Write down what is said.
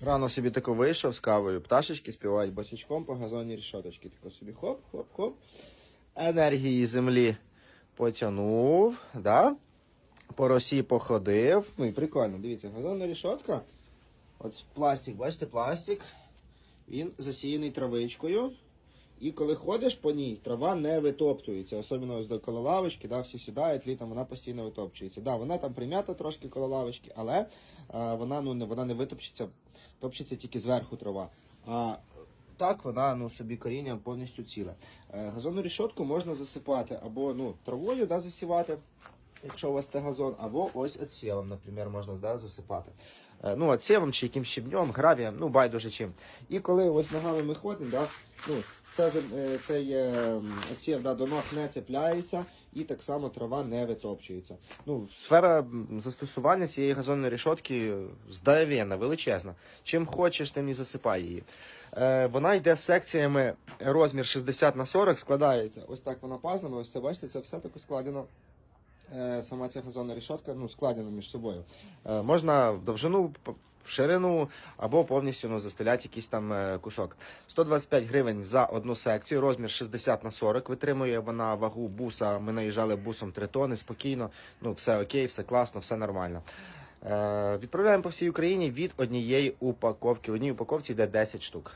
Рано собі тако вийшов з кавою, пташечки співають босячком по газоні рішоточки. Тако собі хоп-хоп-хоп. Енергії землі потягнув, да? по росі походив. Ну і прикольно, дивіться, газонна рішотка. От пластик, бачите, пластик. Він засіяний травичкою. І коли ходиш по ній, трава не витоптується. Особливо ось до коло лавочки, да, всі сідають, літом вона постійно витопчується. Да, вона там прим'ята трошки коло лавочки, але а, вона, ну, не, вона не витопчеться, топчеться тільки зверху трава. А так вона ну, собі коріння повністю ціле. Е, газонну рішотку можна засипати або ну, травою да, засівати, якщо у вас це газон, або ось отсівом, наприклад, можна да, засипати. Е, Ну, отсівом чи якимсь щебнем, гравієм, ну байдуже чим. І коли ось ногами ми ходимо, да, ну, це, е, цей отсів да, до ног не цепляється і так само трава не витопчується. Ну, сфера застосування цієї газонної рішотки здоровенна, величезна. Чим хочеш, тим і засипай її. Е, вона йде секціями розмір 60 на 40, складається. Ось так вона пазнами, ось це бачите, це все таке складено. Е, сама ця газонна рішотка ну, складена між собою. Е, можна в довжину, в ширину або повністю ну, застеляти якийсь там е, кусок. 125 гривень за одну секцію, розмір 60 на 40. Витримує вона вагу буса. Ми наїжджали бусом 3 тони спокійно. Ну, все окей, все класно, все нормально. Відправляємо по всій Україні від однієї упаковки. В одній упаковці йде 10 штук.